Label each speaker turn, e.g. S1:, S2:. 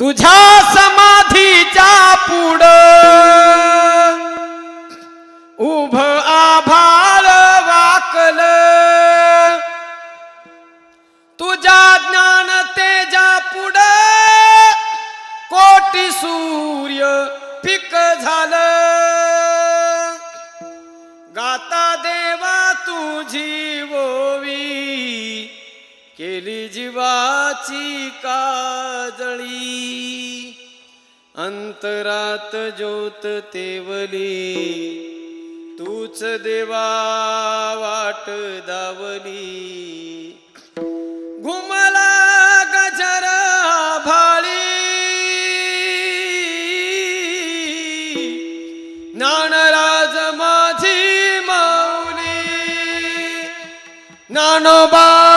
S1: तुझ्या समाधीच्या पुढ उभ आभाळ वाकल. तुझ्या ज्ञान तेजा पुढ कोटी सूर्य पिक झालं. गाता देवा तुझी वो केली जीवाची काजळी. अंतरात ज्योत तेवली. तूच देवा वाट दावली. घुमला गजर भाळी. नानराज माझी माऊली. नानोबा